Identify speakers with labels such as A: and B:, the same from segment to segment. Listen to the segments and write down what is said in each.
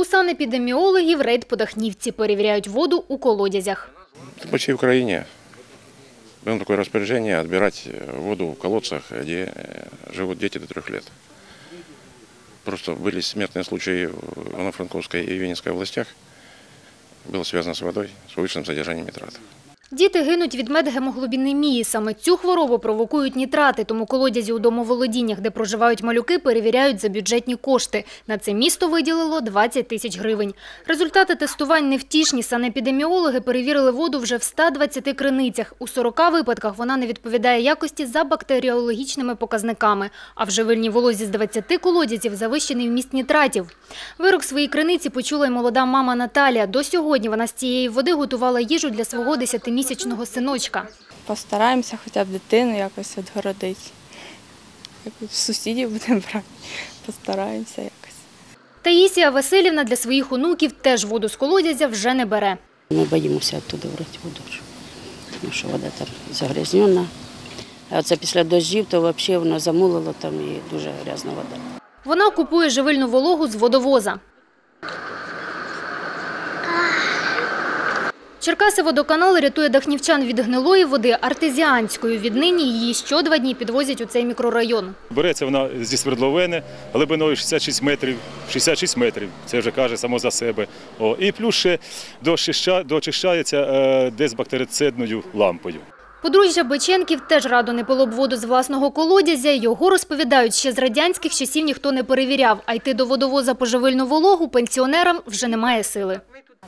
A: У санепідеміологів рейд по Дахнівці перевіряють воду у колодязях.
B: По всей Украине было такое распоряжение отбирать э, воду в колодцах, где э, живут дети до трех лет. Просто были смертные случаи в Ивано-Франковской и Винницкой областях. Было связано с водой, с повышенным содержанием нитратов.
A: Діти гинуть від медгемоглобінемії. Саме цю хворобу провокують нітрати, тому колодязі у домоволодіннях, де проживають малюки, перевіряють за бюджетні кошти. На це місто виділило 20 тисяч гривень. Результати тестувань невтішні. Санепідеміологи перевірили воду вже в 120 криницях. У 40 випадках вона не відповідає якості за бактеріологічними показниками. А в живильній волозі з 20 колодязів завищений вміст нітратів. Вирок своїй криниці почула й молода мама Наталія. До сьогодні вона з цієї води готувала їжу для свого 10-місячного синочка.
C: Постараємося хоча б дитину якось відгородити. Якось Сусідів будемо брати, постараємося якось.
A: Таїсія Васильівна для своїх онуків теж воду з колодязя вже не бере.
D: Ми боїмося оттуда брати воду, тому що вода там загрязнена. А оце після дощів, то взагалі воно замулило там і дуже грязна вода.
A: Вона купує живильну вологу з водовоза. Черкаси водоканал рятує дахнівчан від гнилої води артезіанською. Віднині її що два дні підвозять у цей мікрорайон.
E: Береться вона зі свердловини глибиною 66 метрів, 66 метрів, це вже каже само за себе. О, і плюс ще дочища- дочищається е, дезбактерицидною лампою.
A: Подружжя Беченків теж радо не пило б воду з власного колодязя. Його розповідають, ще з радянських часів ніхто не перевіряв, а йти до водовоза по живильну вологу пенсіонерам вже немає сили.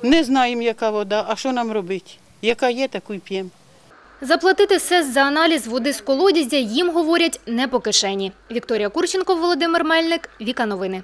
F: Не знаємо, яка вода, а що нам робити? Яка є, таку й п'ємо.
A: Заплатити СЕС за аналіз води з колодязя їм говорять не по кишені. Вікторія Курченко, Володимир Мельник, Віка Новини.